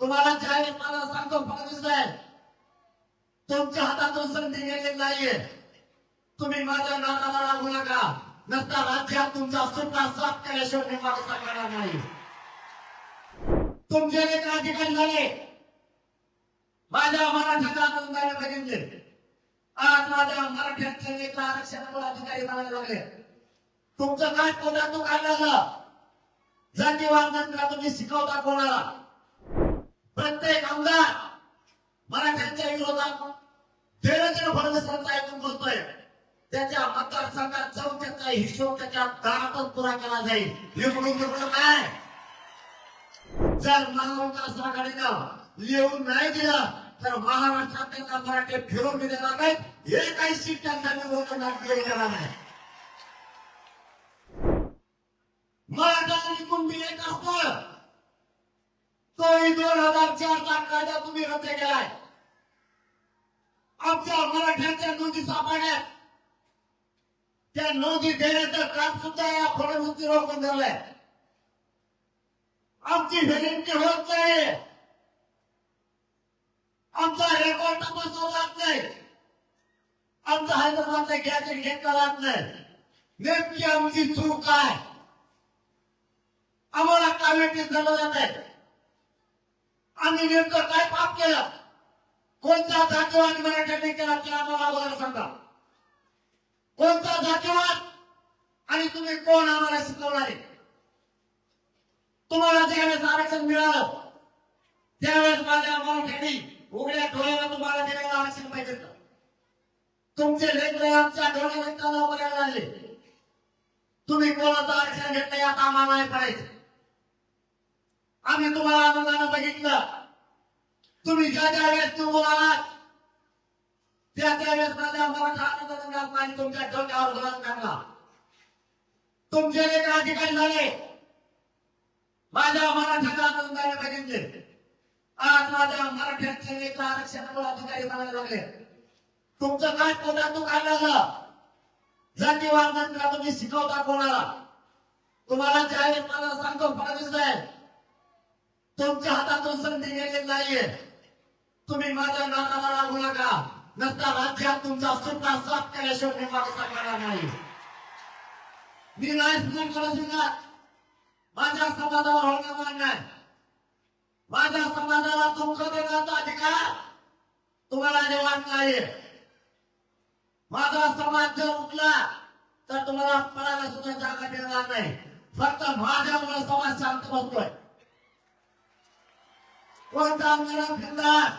तुम्हाला जाहीर मला सांगतो फडणवीस साहेब तुमच्या हातातून संधी गेलेली नाहीये. तुम्ही माझ्या नाताला लागू नका. नसता राज्यात तुमचा सुद्धा साफ केल्याशिवाय मी मागचा करणार नाही. तुमचे जे अधिकारी झाले. माझ्या मराठ्याला आनंदाने बघितले. आज माझ्या मराठ्यांचे लेख आरक्षण अधिकारी म्हणायला लागले. तुमचं काय पोटातून काढलं जातीवाद नंतर तुम्ही शिकवता कोणाला? प्रत्येक आमदार मराठ्यांच्या विरोधात देवेंद्र फडणवीसांचा ऐकून बोलतोय. त्याच्या मतदारसंघात जाऊन त्याचा हिशोब त्याच्या दारातच पुरा केला जाईल. हे म्हणून तिकडं काय? जर महाविकास आघाडीनं लिहून नाही दिलं तर महाराष्ट्रात त्यांना मराठी फिरून देणार नाही हे काही सीट त्यांना निवडून देणार नाही मराठा कुटुंबी एक असतो तोही दोन हजार चारचा कायदा तुम्ही रद्द केलाय. आमच्या मराठ्यांच्या नोंदी सापडल्या. त्या नोंदी देण्याचं काम सुद्धा या फडणवीस रोखून धरलंय. आमची विनंती होत नाही. आमचा रेकॉर्ड तपासला जात नाही. आमचा हैदराबादचा गॅजेट घेतला जात नाही. नेमकी आमची चूक काय? आम्हाला कामेटी झालं जात आहे. आम्ही नेमकं काय पाप केलं? कोणता जातीवाद मराठ्यांनी केला ते आम्हाला अगोदर सांगा. कोणता जातीवाद? आणि तुम्ही कोण आम्हाला शिकवणारे तुम्हाला ज्यावेळेस आरक्षण मिळालं त्यावेळेस माझ्या मराठ्यांनी उघड्या डोळ्याला तुम्हाला दिलेलं आरक्षण पाहिजे तुमचे लेकरे आमच्या डोळ्याला कला बघायला लागले. तुम्ही कोणाचं आरक्षण घेतलं यात आम्हाला नाही पडायचं. आम्ही तुम्हाला आनंदानं बघितलं. तुम्ही ज्या ज्या वेळेस निवडून आलात त्या त्या वेळेस माझ्या मराठा आनंदानं नाही तुमच्या डोक्यावर गुलाम करणार तुमचे लेकर अधिकारी झाले. माझ्या मराठ्याला आनंदाने बघितले. आज माझ्या मराठ्यांचे लेकर आरक्षणावर अधिकारी बनायला लागले. तुमचं काय पोटातून काढलं जातीवाद नंतर तुम्ही शिकवता कोणाला? तुम्हाला जाहीर मला सांगतो फडणवीस साहेब तुमच्या हातातून संधी गेलेली नाहीये. तुम्ही माझ्या नादाला लागू नका. नसता राज्यात तुमचा सुद्धा साफ केल्याशिवाय मी मागचा करणार नाही. मी नाही सुद्धा माझ्या समाजावर होणार नाही माझ्या समाजाला तुमचं देण्याचा अधिकार तुम्हाला देवाण नाही माझा समाज जर उठला तर तुम्हाला पळायला सुद्धा जागा देणार नाही. फक्त माझ्यामुळे समाज शांत बसतोय. कोणता आमदार फिरणार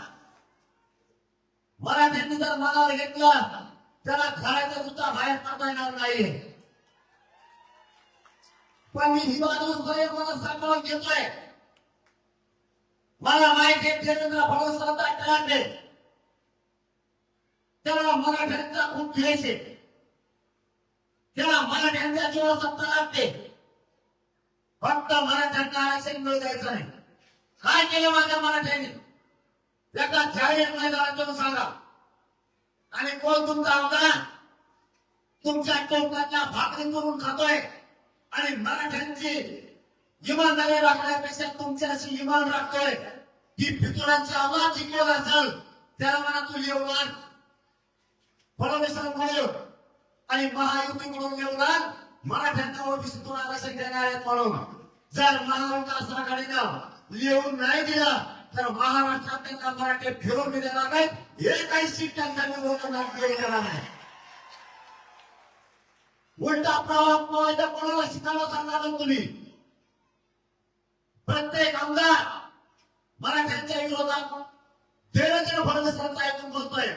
मराठ्यांनी जर मनावर घेतलं त्याला घराच्या सुद्धा बाहेर पडता येणार नाही. पण मी ही माणूस गैर मला सांभाळून घेतोय. मला माहिती आहे देवेंद्र फडणवीसांचा कराडे त्याला मराठ्यांचा खूप द्वेष त्याला मराठ्यांच्या जीवा सत्ता लागते. फक्त मराठ्यांना आरक्षण मिळू द्यायचं नाही. काय केलं माझ्या मराठ्यांनी? एका जाहीर मैदानात सांगा. आणि कोण तुमचा आमदार तुमच्या टोकाच्या भाकरी करून खातोय. आणि मराठ्यांची इमानदारी राखण्यापेक्षा तुमच्याशी इमान राखतोय. ही फितुरांची आवाज जिंकवत असेल. त्याला म्हणा तू येऊन फडणवीसांकडून आणि महायुतीकडून येऊन मराठ्यांच्या ओबीसीतून आरक्षण देणार आहेत म्हणून. जर महाविकास आघाडीनं लिहून नाही दिला तर महाराष्ट्रात त्यांना मराठी फिरून देणार नाही हे काही सीट त्यांना देणार नाही उलटा प्रवाह पवायचा कोणाला शिकायला सांगणार तुम्ही. प्रत्येक आमदार मराठ्यांच्या विरोधात देवेंद्र फडणवीसांचा ऐकून बोलतोय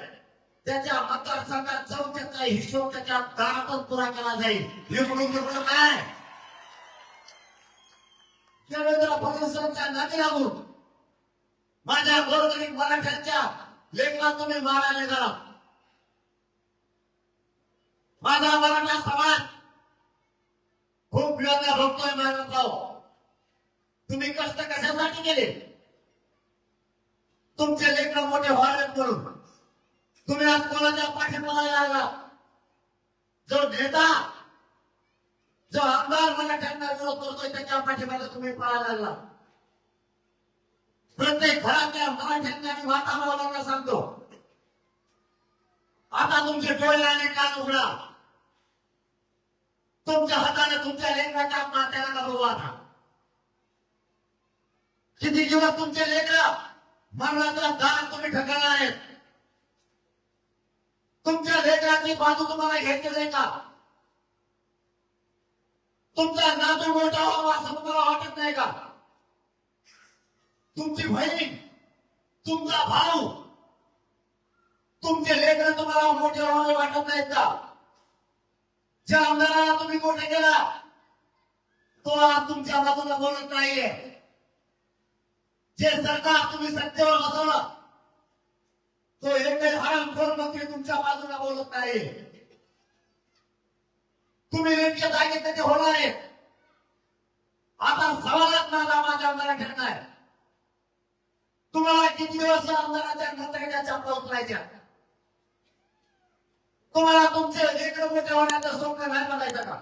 त्याच्या मतदारसंघात जाऊन त्याचा हिशोब त्याच्या दारातच पुरा केला जाईल. हे म्हणून काय देवेंद्र फडणवीसांच्या नाते लागून माझ्या गोरगरीब मराठ्यांच्या लेखला तुम्ही मारायला करा माझा मराठा समाज खूप वेदना भोगतोय मानवराव तुम्ही कष्ट कशासाठी केले? तुमचे लेखन मोठे व्हावेत म्हणून. तुम्ही आज कोणाच्या पाठिंबा लागला? जो नेता जो आमदार मराठ्यांना विरोध करतोय त्याच्या पाठिंबाला तुम्ही पळायला लागला. प्रत्येक घरातल्या मराठ्यांना आणि माता मावलांना सांगतो. आता तुमचे डोळे आणि कान उघडा. तुमच्या हाताने तुमच्या लेकराच्या मात्याला का बघू आता किती दिवस तुमचे लेकर मरणाचा दान तुम्ही ढकलणार आहेत. तुमच्या लेकराची बाजू तुम्हाला घ्यायची नाही का? तुमचा नातू मोठा व्हावा असं तुम्हाला वाटत नाही का? तुमची बहीण तुमचा भाऊ तुमचे लेकर तुम्हाला मोठे व्हावे वाटत नाहीत का? ज्या आमदाराला तुम्ही मोठे केला तो आज तुमच्या बाजूला बोलत नाहीये. जे सरकार तुम्ही सत्तेवर बसवलं तो एकच हरामखोर मंत्री तुमच्या बाजूला बोलत नाही तुम्ही नेमक्या जागेत ते होणार आहे. आता सवालात माझा माझ्या आमदारा ठरणार तुम्हाला किती दिवस आमदाराच्या नंतरच्या चापा तुम्हाला तुमचे लेकर मोठे होण्याचं स्वप्न नाही बघायचं का?